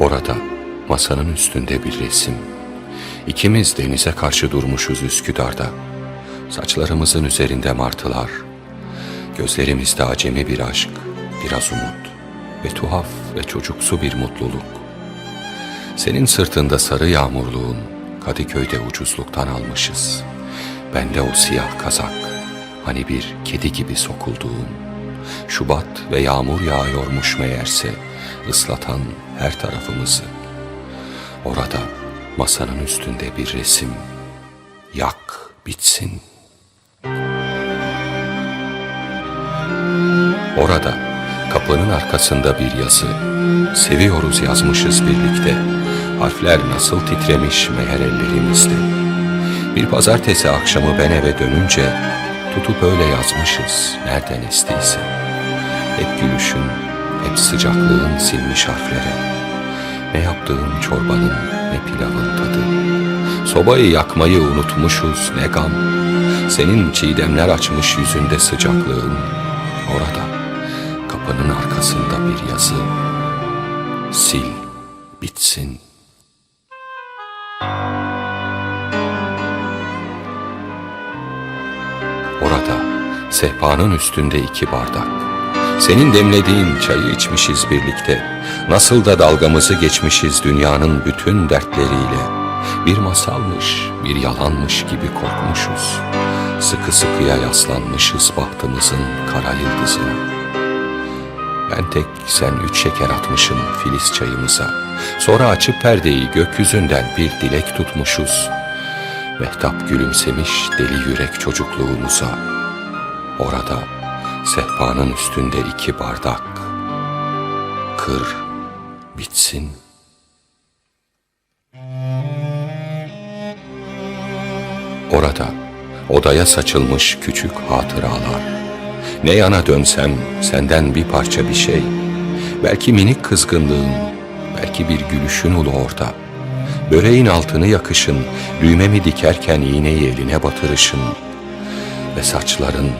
Orada masanın üstünde bir resim. İkimiz denize karşı durmuşuz Üsküdar'da. Saçlarımızın üzerinde martılar. Gözlerimizde acemi bir aşk, biraz umut ve tuhaf ve çocuksu bir mutluluk. Senin sırtında sarı yağmurluğun Kadıköy'de ucuzluktan almışız. Bende o siyah kazak, hani bir kedi gibi sokulduğun. Şubat ve yağmur yağıyormuş meğerse ıslatan her tarafımızı. Orada masanın üstünde bir resim. Yak bitsin. Orada kapının arkasında bir yazı. Seviyoruz yazmışız birlikte. Harfler nasıl titremiş meğer ellerimizde. Bir pazartesi akşamı ben eve dönünce tutup öyle yazmışız nereden estiyse. Hep gülüşün, hep sıcaklığın silmiş harflere. Ne yaptığın çorbanın, ne pilavın tadı. Sobayı yakmayı unutmuşuz ne gam. Senin çiğdemler açmış yüzünde sıcaklığın. Orada, kapının arkasında bir yazı. Sil, bitsin. Orada, sehpanın üstünde iki bardak. Senin demlediğin çayı içmişiz birlikte. Nasıl da dalgamızı geçmişiz dünyanın bütün dertleriyle. Bir masalmış, bir yalanmış gibi korkmuşuz. Sıkı sıkıya yaslanmışız bahtımızın kara yıldızına. Ben tek sen üç şeker atmışım filiz çayımıza. Sonra açıp perdeyi gökyüzünden bir dilek tutmuşuz. Mehtap gülümsemiş deli yürek çocukluğumuza. Orada sehpanın üstünde iki bardak. Kır bitsin. Orada odaya saçılmış küçük hatıralar. Ne yana dönsem senden bir parça bir şey. Belki minik kızgınlığın, belki bir gülüşün ulu orada. Böreğin altını yakışın, düğmemi dikerken iğneyi eline batırışın. Ve saçların,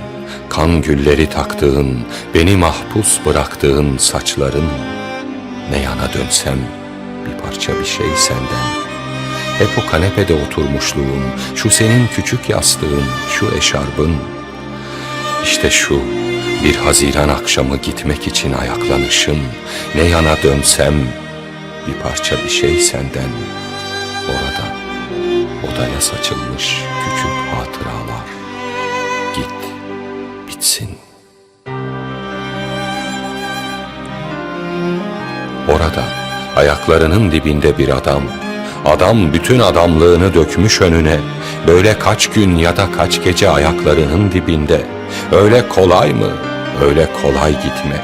kan gülleri taktığın, beni mahpus bıraktığın saçların. Ne yana dönsem bir parça bir şey senden. Hep o kanepede oturmuşluğun, şu senin küçük yastığın, şu eşarbın. İşte şu bir Haziran akşamı gitmek için ayaklanışın, ne yana dönsem bir parça bir şey senden. Orada odaya saçılmış küçük hatıralar. Git, bitsin. Orada ayaklarının dibinde bir adam, adam bütün adamlığını dökmüş önüne, böyle kaç gün ya da kaç gece ayaklarının dibinde, öyle kolay mı, öyle kolay gitmek?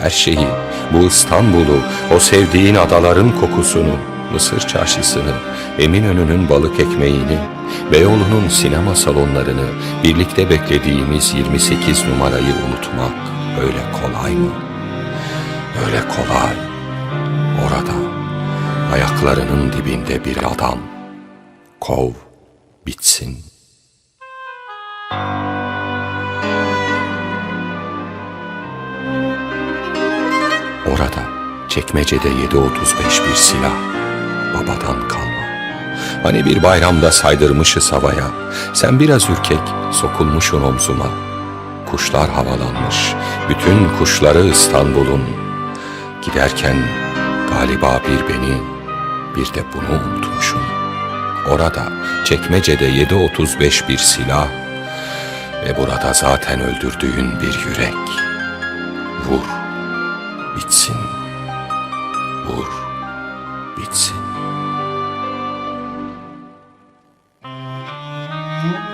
Her şeyi, bu İstanbul'u, o sevdiğin adaların kokusunu, Mısır çarşısını, Eminönü'nün balık ekmeğini, Beyoğlu'nun sinema salonlarını, birlikte beklediğimiz 28 numarayı unutmak öyle kolay mı? Öyle kolay. Orada, ayaklarının dibinde bir adam. Kov, bitsin. Orada, çekmecede 7.35 bir silah. Babadan kalma. Hani bir bayramda saydırmışız havaya. Sen biraz ürkek, sokulmuşun omzuma. Kuşlar havalanmış, bütün kuşları İstanbul'un. Giderken galiba bir beni, bir de bunu unutmuşum. Orada çekmecede 7.35 bir silah ve burada zaten öldürdüğün bir yürek. Vur, bitsin. Vur, bitsin.